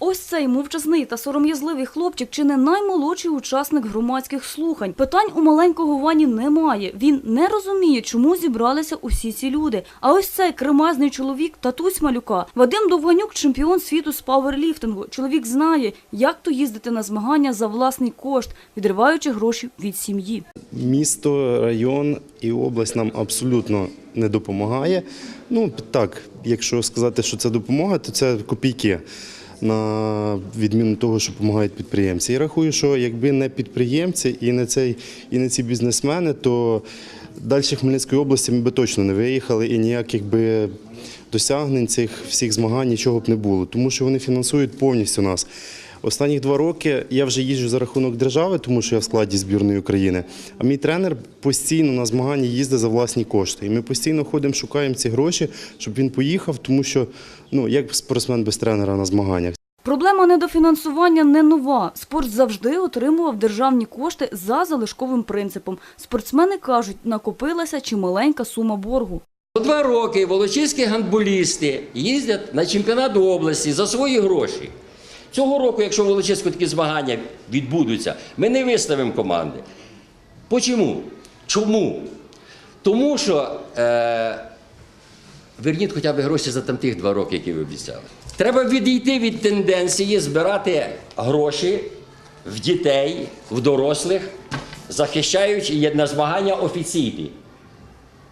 Ось цей мовчазний та сором'язливий хлопчик чи не наймолодший учасник громадських слухань. Питань у маленького Вані немає. Він не розуміє, чому зібралися усі ці люди. А ось цей кремезний чоловік, татусь малюка. Вадим Довганюк, чемпіон світу з пауерліфтингу. Чоловік знає, як то їздити на змагання за власний кошт, відриваючи гроші від сім'ї. Місто, район і область нам абсолютно не допомагає. Ну так, якщо сказати, що це допомога, то це копійки. На відміну того, що допомагають підприємці. Я рахую, що якби не підприємці і не цей, і не ці бізнесмени, то далі Хмельницької області ми би точно не виїхали і ніяких би досягнень цих всіх змагань нічого б не було, тому що вони фінансують повністю нас. Останні два роки я вже їжджу за рахунок держави, тому що я в складі збірної України. А мій тренер постійно на змагання їздить за власні кошти. І ми постійно ходимо, шукаємо ці гроші, щоб він поїхав, тому що ну як спортсмен без тренера на змаганнях. Проблема недофінансування не нова. Спорт завжди отримував державні кошти за залишковим принципом. Спортсмени кажуть, накопилася чималенька сума боргу. У два роки волочиські гандболісти їздять на чемпіонат області за свої гроші. Цього року, якщо в Волочиську такі змагання відбудуться, ми не виставимо команди. Почому? Чому? Тому що е, верніть хоча б гроші за там тих два роки, які ви обіцяли. Треба відійти від тенденції збирати гроші в дітей, в дорослих, захищаючи на змагання офіційні,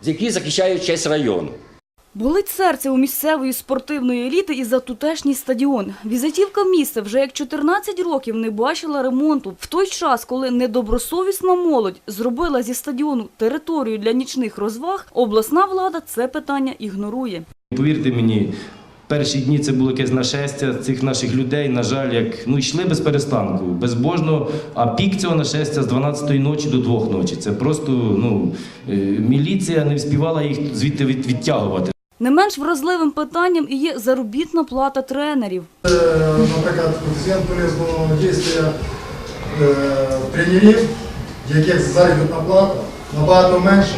які захищають честь району. Болить серце у місцевої спортивної еліти і за тутешній стадіон. Візитівка міста вже як 14 років не бачила ремонту. В той час, коли недобросовісна молодь зробила зі стадіону територію для нічних розваг, обласна влада це питання ігнорує. Повірте мені, перші дні це було якесь нашестя цих наших людей, на жаль, як ну йшли без перестанку, безбожно. А пік цього нашестя з 12-ї ночі до 2 ночі. Це просто ну е, міліція не вспівала їх звідти відтягувати. Не менш вразливим питанням і є заробітна плата тренерів. Е, наприклад, коефіцієнт полезного дійства е, тренерів, яких заробітна плата набагато менша,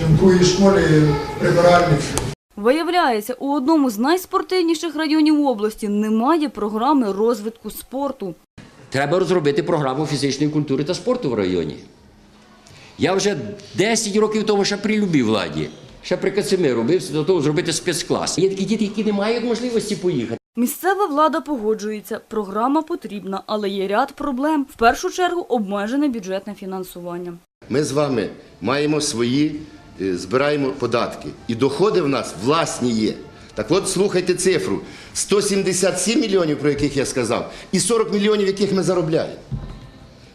ніж в другій школі прибиральників. Виявляється, у одному з найспортивніших районів області немає програми розвитку спорту. Треба розробити програму фізичної культури та спорту в районі. Я вже 10 років тому ще при любій владі, ще при Кацимиру робився до того зробити спецклас. Є такі діти, які не мають можливості поїхати. Місцева влада погоджується, програма потрібна, але є ряд проблем. В першу чергу обмежене бюджетне фінансування. Ми з вами маємо свої, е, збираємо податки. І доходи в нас власні є. Так от слухайте цифру: 177 мільйонів, про яких я сказав, і 40 мільйонів, яких ми заробляємо.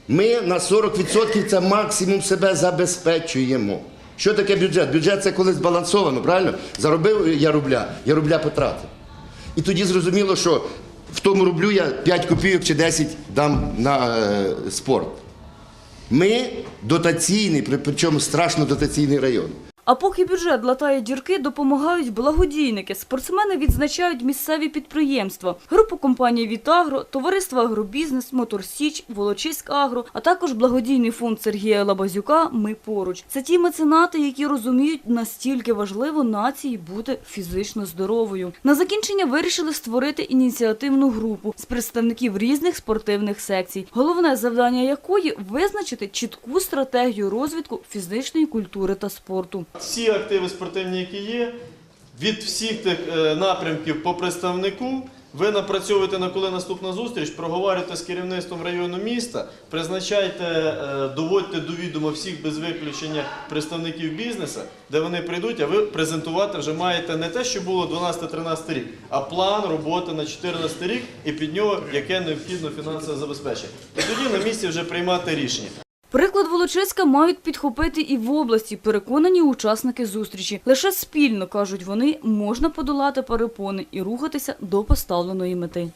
Ми на 40% це максимум себе забезпечуємо. Що таке бюджет? Бюджет це коли збалансовано, правильно? Заробив я рубля, я рубля потратив. І тоді зрозуміло, що в тому рублю я 5 копійок чи 10 дам на е, спорт. Ми дотаційний, причому страшно дотаційний район. А поки бюджет латає дірки, допомагають благодійники. Спортсмени відзначають місцеві підприємства, групу компанії «Вітагро», товариство «Агробізнес», «Моторсіч», «Волочиськ Агро», а також благодійний фонд Сергія Лабазюка «Ми поруч». Це ті меценати, які розуміють, настільки важливо нації бути фізично здоровою. На закінчення вирішили створити ініціативну групу з представників різних спортивних секцій, головне завдання якої – визначити чітку стратегію розвитку фізичної культури та спорту. Всі активи спортивні, які є, від всіх тих е, напрямків по представнику. Ви напрацьовуєте на коли наступна зустріч, проговорюєте з керівництвом району міста, призначайте, е, доводьте до відома всіх без виключення представників бізнесу, де вони прийдуть, а ви презентувати вже маєте не те, що було 12-13 рік, а план роботи на 14 рік і під нього яке необхідно фінансове забезпечення. І тоді на місці вже приймати рішення. Приклад Волочиська мають підхопити і в області, переконані учасники зустрічі. Лише спільно, кажуть вони, можна подолати перепони і рухатися до поставленої мети.